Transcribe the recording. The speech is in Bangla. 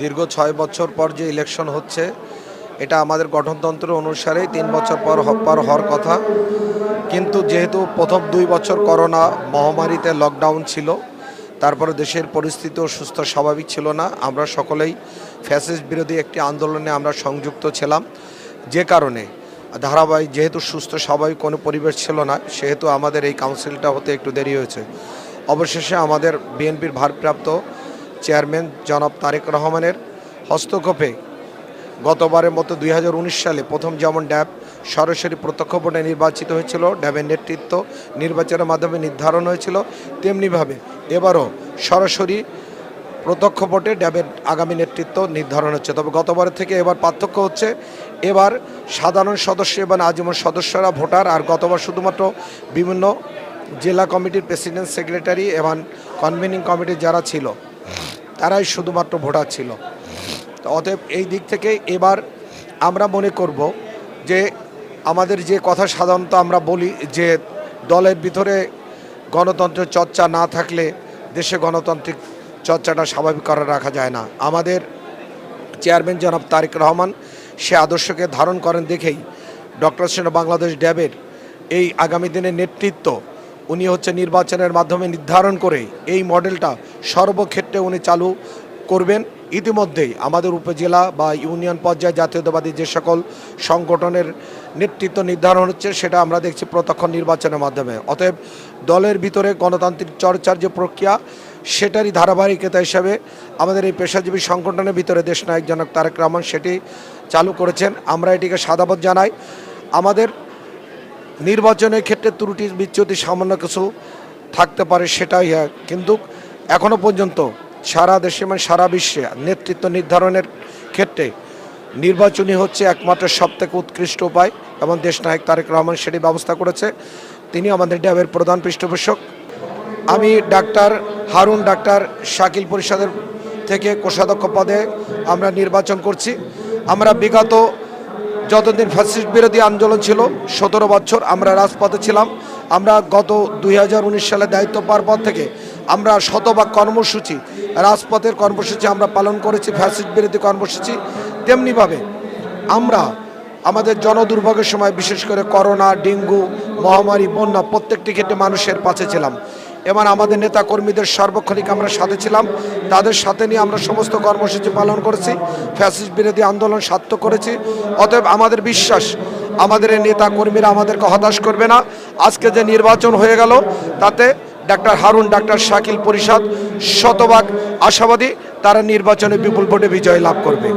দীর্ঘ ছয় বছর পর যে ইলেকশন হচ্ছে, এটা আমাদের গঠনতন্ত্র অনুসারে তিন বছর পর পর হওয়ার কথা। কিন্তু যেহেতু প্রথম দুই বছর করোনা মহামারীতে লকডাউন ছিল, তারপরে দেশের পরিস্থিতিও সুস্থ স্বাভাবিক ছিল না, আমরা সকলেই ফ্যাসিস্ট বিরোধী একটি আন্দোলনে আমরা সংযুক্ত ছিলাম। যে কারণে ধারাবাহিক যেহেতু সুস্থ স্বাভাবিক কোনো পরিবেশ ছিল না, সেহেতু আমাদের এই কাউন্সিলটা হতে একটু দেরি হয়েছে। অবশেষে আমাদের বিএনপির ভারপ্রাপ্ত চেয়ারম্যান জনাব তারেক রহমানের হস্তক্ষেপে গতবারের মতো দুই হাজার উনিশ সালে প্রথম যেমন ড্যাব সরাসরি প্রত্যক্ষ ভোটে নির্বাচিত হয়েছিল, ড্যাবের নেতৃত্ব নির্বাচনের মাধ্যমে নির্ধারণ হয়েছিল, তেমনিভাবে এবারও সরাসরি প্রত্যক্ষ ভোটে ড্যাবের আগামী নেতৃত্ব নির্ধারণ হচ্ছে। তবে গতবারের থেকে এবার পার্থক্য হচ্ছে, এবার সাধারণ সদস্য এবং আজীবন সদস্যরা ভোটার, আর গতবার শুধুমাত্র বিভিন্ন জেলা কমিটির প্রেসিডেন্ট, সেক্রেটারি এবং কনভেনিং কমিটির যারা ছিল। তারাই শুধুমাত্র ভোটার ছিল। অতএব এই দিক থেকে এবার আমরা মনে করব যে আমাদের যে কথা সাধারণত আমরা বলি যে দলের ভিতরে গণতন্ত্রের চর্চা না থাকলে দেশে গণতান্ত্রিক চর্চাটা স্বাভাবিক করে রাখা যায় না। আমাদের চেয়ারম্যান জনাব তারেক রহমান সে আদর্শকে ধারণ করেন দেখেই ডক্টর সেন বাংলাদেশ ড্যাবের এই আগামী দিনের নেতৃত্ব উনি হচ্ছে নির্বাচনের মাধ্যমে নির্ধারণ করে এই মডেলটা সর্বক্ষেত্রে উনি চালু করবেন। ইতিমধ্যেই আমাদের উপজেলা বা ইউনিয়ন পর্যায়ে জাতীয়তাবাদী যে সকল সংগঠনের নেতৃত্ব নির্ধারণ হচ্ছে, সেটা আমরা দেখছি প্রত্যক্ষ নির্বাচনের মাধ্যমে। অতএব দলের ভিতরে গণতান্ত্রিক চর্চার যে প্রক্রিয়া, সেটারই ধারাবাহিকতা হিসাবে আমাদের এই পেশাজীবী সংগঠনের ভিতরে দেশনায়ক জনক তারেক রহমান সেটি চালু করেছেন। আমরা এটিকে সাদাবত জানাই। আমাদের নির্বাচনের ক্ষেত্রে ত্রুটি বিচ্যুতি সামান্য কিছু থাকতে পারে সেটাই কিন্তু এখনও পর্যন্ত সারা দেশে মানে সারা বিশ্বে নেতৃত্ব নির্ধারণের ক্ষেত্রে নির্বাচনই হচ্ছে একমাত্র সবথেকে উৎকৃষ্ট উপায় এবং দেশ নায়ক তারেক রহমান সেটি ব্যবস্থা করেছে। তিনি আমাদের ড্যাবের প্রধান পৃষ্ঠপোষক। আমি ডাক্তার হারুন ডাক্তার শাকিল পরিষদের থেকে কোষাধ্যক্ষ পদে আমরা নির্বাচন করছি। আমরা বিগত যতদিন ফ্যাসিস্ট বিরোধী আন্দোলন ছিল, সতেরো বছর আমরা রাজপথে ছিলাম। আমরা গত দুই সালে দায়িত্ব পাওয়ার পর থেকে আমরা শতভাগ কর্মসূচি, রাজপথের কর্মসূচি আমরা পালন করেছি ফ্যাসিস্ট বিরোধী কর্মসূচি। তেমনিভাবে আমরা আমাদের জনদুর্ভোগের সময় বিশেষ করে করোনা, ডেঙ্গু, মহামারী, বন্যা প্রত্যেকটি ক্ষেত্রে মানুষের পাশে ছিলাম। এবং আমাদের নেতা কর্মীদের সার্বক্ষণিক আমরা সাথে ছিলাম। তাদের সাথে নিয়ে আমরা সমস্ত কর্মসূচি পালন করেছি। ফ্যাসিস্ট বিরোধী আন্দোলন সার্থক করেছি। অতএব আমাদের বিশ্বাস, আমাদের এই নেতা কর্মীরা আমাদেরকে হতাশ করবে না। আজকে যে নির্বাচন হয়ে গেল, তাতে ডাক্তার হারুন, ডাক্তার শাকিল পরিষদ শতভাগ আশাবাদী, তারা নির্বাচনে বিপুল ভোটে বিজয় লাভ করবে।